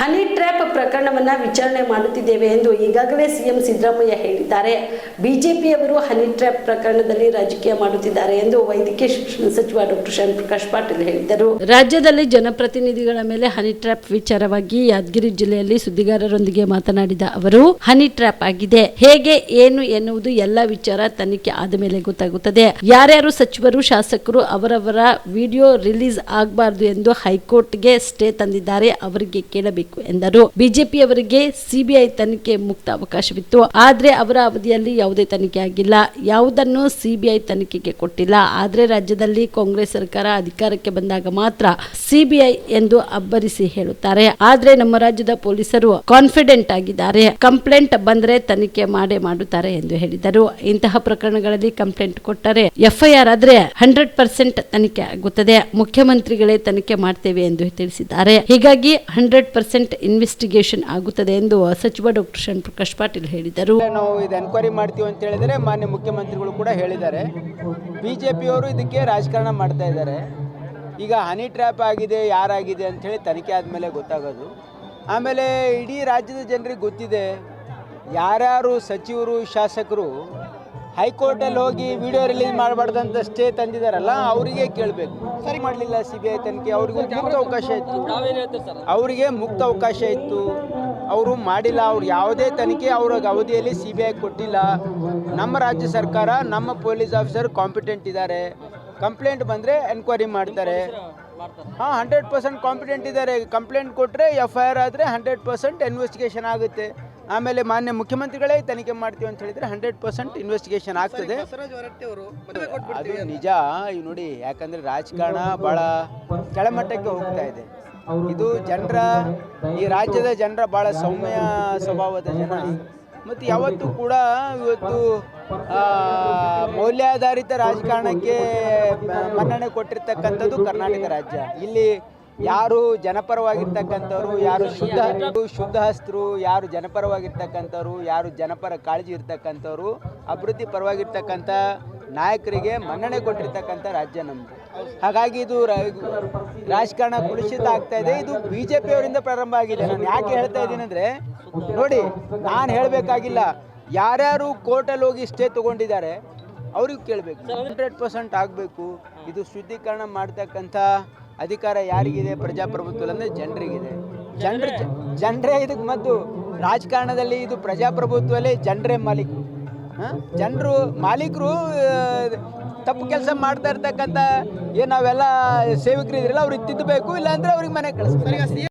Honey trap ಪ್ರಕರಣವನ್ನ ವಿಚಾರಣೆ ಮಾಡುತ್ತಿದ್ದೇವೆ ಎಂದು ಈಗಾಗಲೇ ಸಿಎಂ ಸಿದ್ದರಾಮಯ್ಯ ಹೇಳಿದ್ದಾರೆ. ಬಿಜೆಪಿಯವರು ಹನಿ ಟ್ರ್ಯಾಪ್ ಪ್ರಕರಣದಲ್ಲಿ ರಾಜಕೀಯ ಮಾಡುತ್ತಿದ್ದಾರೆ ಎಂದು ವೈದ್ಯಕೀಯ ಶಿಕ್ಷಣ ಸಚಿವ ಡಾಕ್ಟರ್ ಶ್ಯಾಮ್ ಪ್ರಕಾಶ್ ಪಾಟೀಲ್ ಹೇಳಿದರು. ರಾಜ್ಯದಲ್ಲಿ ಜನಪ್ರತಿನಿಧಿಗಳ ಮೇಲೆ ಹನಿ ಟ್ರ್ಯಾಪ್ ವಿಚಾರವಾಗಿ ಯಾದಗಿರಿ ಜಿಲ್ಲೆಯಲ್ಲಿ ಸುದ್ದಿಗಾರರೊಂದಿಗೆ ಮಾತನಾಡಿದ ಅವರು, ಹನಿ ಟ್ರ್ಯಾಪ್ ಆಗಿದೆ. ಹೇಗೆ, ಏನು ಎನ್ನುವುದು ಎಲ್ಲ ವಿಚಾರ ತನಿಖೆ ಆದ ಮೇಲೆ ಗೊತ್ತಾಗುತ್ತದೆ. ಯಾರ್ಯಾರು ಸಚಿವರು, ಶಾಸಕರು ಅವರವರ ವಿಡಿಯೋ ರಿಲೀಸ್ ಆಗಬಾರದು ಎಂದು ಹೈಕೋರ್ಟ್ಗೆ ಸ್ಟೇ ತಂದಿದ್ದಾರೆ, ಅವರಿಗೆ ಕೇಳಬೇಕು. ಎಂದರು. ಬಿಜೆಪಿಯವರಿಗೆ ಸಿಬಿಐ ತನಿಖೆ ಮುಕ್ತ ಅವಕಾಶವಿತ್ತು. ಆದರೆ ಅವರ ಅವಧಿಯಲ್ಲಿ ಯಾವುದೇ ತನಿಖೆ ಆಗಿಲ್ಲ. ಯಾವುದನ್ನು ಸಿಬಿಐ ತನಿಖೆಗೆ ಕೊಟ್ಟಿಲ್ಲ. ಆದರೆ ರಾಜ್ಯದಲ್ಲಿ ಕಾಂಗ್ರೆಸ್ ಸರ್ಕಾರ ಅಧಿಕಾರಕ್ಕೆ ಬಂದಾಗ ಮಾತ್ರ ಸಿಬಿಐ ಎಂದು ಅಬ್ಬರಿಸಿ ಹೇಳುತ್ತಾರೆ. ಆದರೆ ನಮ್ಮ ರಾಜ್ಯದ ಪೊಲೀಸರು ಕಾನ್ಫಿಡೆಂಟ್ ಆಗಿದ್ದಾರೆ. ಕಂಪ್ಲೇಂಟ್ ಬಂದ್ರೆ ತನಿಖೆ ಮಾಡೇ ಮಾಡುತ್ತಾರೆ ಎಂದು ಹೇಳಿದರು. ಇಂತಹ ಪ್ರಕರಣಗಳಲ್ಲಿ ಕಂಪ್ಲೇಂಟ್ ಕೊಟ್ಟರೆ ಎಫ್ಐಆರ್ ಆದ್ರೆ ಹಂಡ್ರೆಡ್ ಪರ್ಸೆಂಟ್ ತನಿಖೆ ಆಗುತ್ತದೆ. ಮುಖ್ಯಮಂತ್ರಿಗಳೇ ತನಿಖೆ ಮಾಡ್ತೇವೆ ಎಂದು ತಿಳಿಸಿದ್ದಾರೆ. ಹೀಗಾಗಿ ಹಂಡ್ರೆಡ್ ಪರ್ಸೆಂಟ್ ಇನ್ವೆಸ್ಟಿಗೇಷನ್ ಆಗುತ್ತದೆ ಎಂದು ಸಚಿವ ಡಾಕ್ಟರ್ ಶಣ್ ಪ್ರಕಾಶ್ ಪಾಟೀಲ್ ಹೇಳಿದರು. ನಾವು ಇದು ಎನ್ಕ್ವೈರಿ ಮಾಡ್ತೀವಿ ಅಂತ ಹೇಳಿದರೆ ಮಾನ್ಯ ಮುಖ್ಯಮಂತ್ರಿಗಳು ಕೂಡ ಹೇಳಿದ್ದಾರೆ. ಬಿ ಜೆ ಪಿಯವರು ಇದಕ್ಕೆ ರಾಜಕಾರಣ ಮಾಡ್ತಾ ಇದ್ದಾರೆ. ಈಗ ಹನಿ ಟ್ರ್ಯಾಪ್ ಆಗಿದೆ, ಯಾರಾಗಿದೆ ಅಂಥೇಳಿ ತನಿಖೆ ಆದಮೇಲೆ ಗೊತ್ತಾಗೋದು. ಆಮೇಲೆ ಇಡೀ ರಾಜ್ಯದ ಜನರಿಗೆ ಗೊತ್ತಿದೆ, ಯಾರ್ಯಾರು ಸಚಿವರು, ಶಾಸಕರು ಹೈಕೋರ್ಟಲ್ಲಿ ಹೋಗಿ ವಿಡಿಯೋ ರಿಲೀಸ್ ಮಾಡಬಾರ್ದಂತ ಸ್ಟೇ ತಂದಿದ್ದಾರಲ್ಲ ಅವರಿಗೆ ಕೇಳಬೇಕು. ಸರಿ ಮಾಡಲಿಲ್ಲ ಸಿ ಬಿ ಐ ತನಿಖೆ ಅವ್ರಿಗೆ ಮುಕ್ತ ಅವಕಾಶ ಇತ್ತು. ಅವರಿಗೆ ಮುಕ್ತ ಅವಕಾಶ ಇತ್ತು. ಅವರು ಮಾಡಿಲ್ಲ ಅವ್ರು ಯಾವುದೇ ತನಿಖೆ ಅವ್ರ ಅವಧಿಯಲ್ಲಿ ಸಿ ಬಿ ಐ ಕೊಟ್ಟಿಲ್ಲ. ನಮ್ಮ ರಾಜ್ಯ ಸರ್ಕಾರ ನಮ್ಮ ಪೊಲೀಸ್ ಆಫೀಸರ್ ಕಾಂಪಿಟೆಂಟ್ ಇದ್ದಾರೆ. ಕಂಪ್ಲೇಂಟ್ ಬಂದರೆ ಎನ್ಕ್ವೈರಿ ಮಾಡ್ತಾರೆ. ಹಾಂ ಹಂಡ್ರೆಡ್ ಪರ್ಸೆಂಟ್ ಕಾಂಪಿಡೆಂಟ್ ಇದ್ದಾರೆ. ಕಂಪ್ಲೇಂಟ್ ಕೊಟ್ಟರೆ ಎಫ್ ಐ ಆರ್ ಆದರೆ ಹಂಡ್ರೆಡ್ ಪರ್ಸೆಂಟ್ ಇನ್ವೆಸ್ಟಿಗೇಷನ್ ಆಗುತ್ತೆ. ಆಮೇಲೆ ಮಾನ್ಯ ಮುಖ್ಯಮಂತ್ರಿಗಳೇ ತನಿಖೆ ಮಾಡ್ತೀವಿ ಅಂತ ಹೇಳಿದರೆ ಹಂಡ್ರೆಡ್ ಪರ್ಸೆಂಟ್ ಇನ್ವೆಸ್ಟಿಗೇಷನ್ ಆಗ್ತದೆ. ಅದು ನಿಜ. ಈಗ ನೋಡಿ ಯಾಕಂದರೆ ರಾಜಕಾರಣ ಭಾಳ ಕೆಳಮಟ್ಟಕ್ಕೆ ಹೋಗ್ತಾ ಇದೆ. ಇದು ಜನರ ಈ ರಾಜ್ಯದ ಜನರ ಭಾಳ ಸೌಮ್ಯ ಸ್ವಭಾವದ ಜನ. ಮತ್ತು ಯಾವತ್ತೂ ಕೂಡ ಇವತ್ತು ಮೌಲ್ಯಾಧಾರಿತ ರಾಜಕಾರಣಕ್ಕೆ ಮನ್ನಣೆ ಕೊಟ್ಟಿರ್ತಕ್ಕಂಥದ್ದು ಕರ್ನಾಟಕ ರಾಜ್ಯ. ಇಲ್ಲಿ ಯಾರು ಜನಪರವಾಗಿರ್ತಕ್ಕಂಥವ್ರು, ಯಾರು ಶುದ್ಧ ಶುದ್ಧ ಹಸ್ತರು ಯಾರು ಜನಪರವಾಗಿರ್ತಕ್ಕಂಥವ್ರು, ಯಾರು ಜನಪರ ಕಾಳಜಿ ಇರ್ತಕ್ಕಂಥವ್ರು, ಅಭಿವೃದ್ಧಿ ಪರವಾಗಿರ್ತಕ್ಕಂಥ ನಾಯಕರಿಗೆ ಮನ್ನಣೆ ಕೊಟ್ಟಿರ್ತಕ್ಕಂಥ ರಾಜ್ಯ ನಮ್ಮದು ಹಾಗಾಗಿ ಇದು ರಾಜಕಾರಣ ಕುಲುಷಿತ ಆಗ್ತಾ ಇದೆ. ಇದು ಬಿ ಜೆ ಪಿಯವರಿಂದ ಪ್ರಾರಂಭ ಆಗಿದೆ. ನಾನು ಯಾಕೆ ಹೇಳ್ತಾ ಇದ್ದೀನಿ ಅಂದರೆ, ನೋಡಿ, ನಾನು ಹೇಳಬೇಕಾಗಿಲ್ಲ. ಯಾರ್ಯಾರು ಕೋರ್ಟಲ್ಲಿ ಹೋಗಿ ಸ್ಟೇ ತಗೊಂಡಿದ್ದಾರೆ ಅವ್ರಿಗೆ ಕೇಳಬೇಕು. ಹಂಡ್ರೆಡ್ ಪರ್ಸೆಂಟ್ ಆಗಬೇಕು. ಇದು ಶುದ್ಧೀಕರಣ ಮಾಡ್ತಕ್ಕಂಥ ಅಧಿಕಾರ ಯಾರಿಗಿದೆ ಪ್ರಜಾಪ್ರಭುತ್ವ ಅಂದರೆ ಜನರಿಗಿದೆ. ಜನರ ಜನರೇ. ಇದಕ್ಕೆ ಮದ್ದು ರಾಜಕಾರಣದಲ್ಲಿ ಇದು ಪ್ರಜಾಪ್ರಭುತ್ವದಲ್ಲಿ ಜನರೇ ಮಾಲೀಕರು ಜನರು ಮಾಲೀಕರು ತಪ್ಪು ಕೆಲಸ ಮಾಡ್ತಾ ಇರ್ತಕ್ಕಂಥ ಏನು ನಾವೆಲ್ಲ ಸೇವಕರು ಇದ್ರಲ್ಲ ಅವ್ರಿಗೆ ತಿದ್ದಬೇಕು ಇಲ್ಲಾಂದ್ರೆ ಅವ್ರಿಗೆ ಮನೆ ಕಳಿಸ್ತಾರೆ